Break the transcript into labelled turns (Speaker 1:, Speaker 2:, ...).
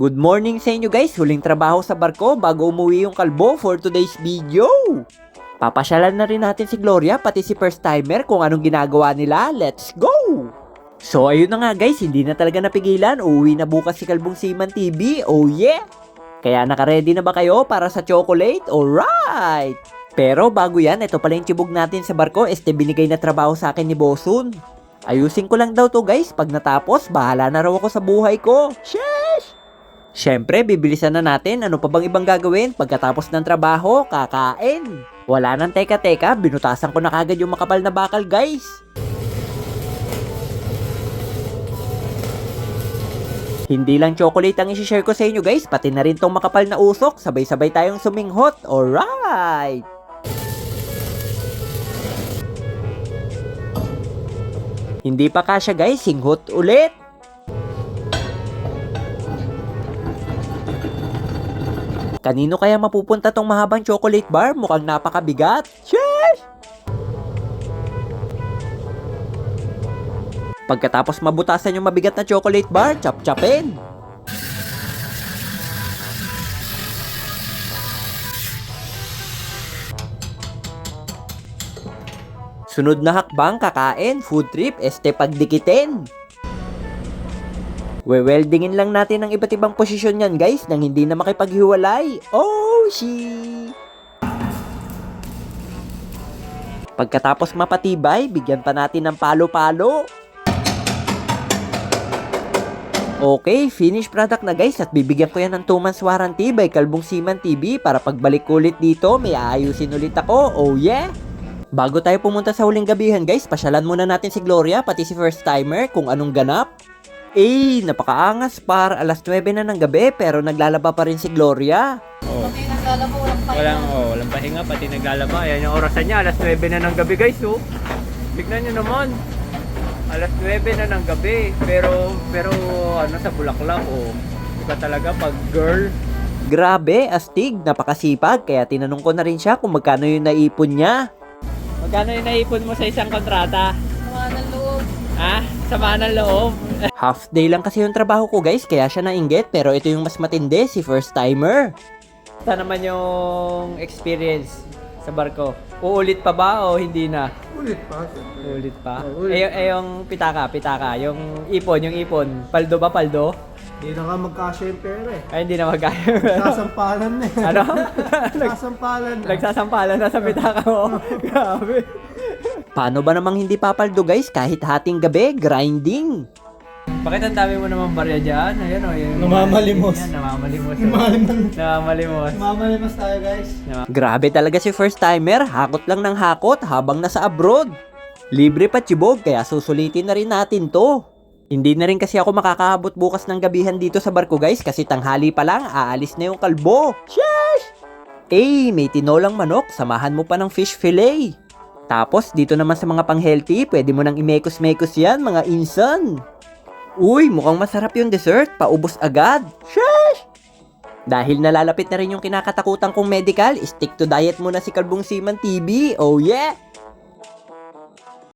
Speaker 1: Good morning sa inyo guys, huling trabaho sa barko bago umuwi yung kalbo for today's video. Papasyalan na rin natin si Gloria pati si first timer kung anong ginagawa nila, let's go! So ayun na nga guys, hindi na talaga napigilan, uuwi na bukas si Kalbong Seaman TV, oh yeah! Kaya nakaredy na ba kayo para sa chocolate? Alright! Pero bago yan, ito pala yung tibog natin sa barko, este binigay na trabaho sa akin ni Bosun. Ayusin ko lang daw to guys, pag natapos, bahala na raw ako sa buhay ko. Sheesh! Siyempre, bibilisan na natin ano pa bang ibang gagawin pagkatapos ng trabaho, kakain. Wala nang teka-teka, binutasan ko na kagad yung makapal na bakal guys. Hindi lang chocolate ang isi-share ko sa inyo guys, pati na rin tong makapal na usok, sabay-sabay tayong suminghot. Alright! Hindi pa kasya guys, singhot ulit. Kanino kaya mapupunta tong mahabang chocolate bar? Mukhang napakabigat. Sheesh! Pagkatapos mabutasan yung mabigat na chocolate bar, chap-chapin. Sunod na hakbang, kakain, food trip, este pagdikitin. We-weldingin lang natin ang iba't ibang posisyon yan guys nang hindi na makipaghiwalay. Oh, she! Pagkatapos mapatibay, bigyan pa natin ng palo-palo. Okay, finished product na guys at bibigyan ko yan ng 2 months warranty by Kalbong Seaman TV para pagbalik ulit dito, may aayusin ulit ako. Oh yeah! Bago tayo pumunta sa huling gabihan guys, pasyalan muna natin si Gloria pati si first timer kung anong ganap. Eh, napakaangas par. Alas 9 na ng gabi pero naglalaba pa rin si Gloria.
Speaker 2: Oh.
Speaker 3: Kami naglalaba, walang pahinga.
Speaker 2: Walang, oh, walang pahinga, pati naglalaba. Ayan yung orasan niya, alas 9 na ng gabi guys, oh. Tignan nyo naman. Alas 9 na ng gabi. Pero, pero, ano, sa bulaklak, oh. Iba talaga pag girl.
Speaker 1: Grabe, astig, napakasipag kaya tinanong ko na rin siya kung magkano yung naipon niya.
Speaker 2: Magkano yung naipon mo sa isang kontrata?
Speaker 3: Mga ng loob.
Speaker 2: Ha? Sama ng loob?
Speaker 1: Half day lang kasi yung trabaho ko guys kaya siya nainggit pero ito yung mas matindi, si first timer.
Speaker 2: Sa naman yung experience sa barko? Uulit pa ba o hindi na?
Speaker 4: Ulit pa, siyempre.
Speaker 2: Ulit pa?
Speaker 4: Oh, ulit.
Speaker 2: Eh, eh, yung pitaka, pitaka. Yung ipon, yung ipon. Paldo ba, paldo?
Speaker 4: Hindi na nga magkasya yung pera eh.
Speaker 2: Ay, hindi na magkaya.
Speaker 4: Sasampalan na eh.
Speaker 2: ano?
Speaker 4: Sasampalan na.
Speaker 2: Nagsasampalan na sa pitaka mo. Grabe.
Speaker 1: Paano ba namang hindi papaldo guys kahit hating gabi, grinding?
Speaker 2: Bakit ang dami mo naman barya dyan? Ayan o. Yung,
Speaker 4: Namamalimos.
Speaker 2: Yan, namamalimos. oh.
Speaker 4: Mamaliman.
Speaker 2: Namamalimos.
Speaker 4: Mamalimas tayo guys.
Speaker 1: Grabe talaga si first timer, hakot lang ng hakot habang nasa abroad. Libre pa chibog kaya susulitin na rin natin to. Hindi na rin kasi ako makakaabot bukas ng gabihan dito sa barko guys kasi tanghali pa lang aalis na yung kalbo. Sheesh! Eh, may tinolang manok, samahan mo pa ng fish fillet. Tapos dito naman sa mga pang-healthy, pwede mo nang imekos-mekos yan mga insan. Uy, mukhang masarap yung dessert, paubos agad. Sheesh! Dahil nalalapit na rin yung kinakatakutan kong medical, stick to diet muna si Kalbong Seaman TV. Oh yeah!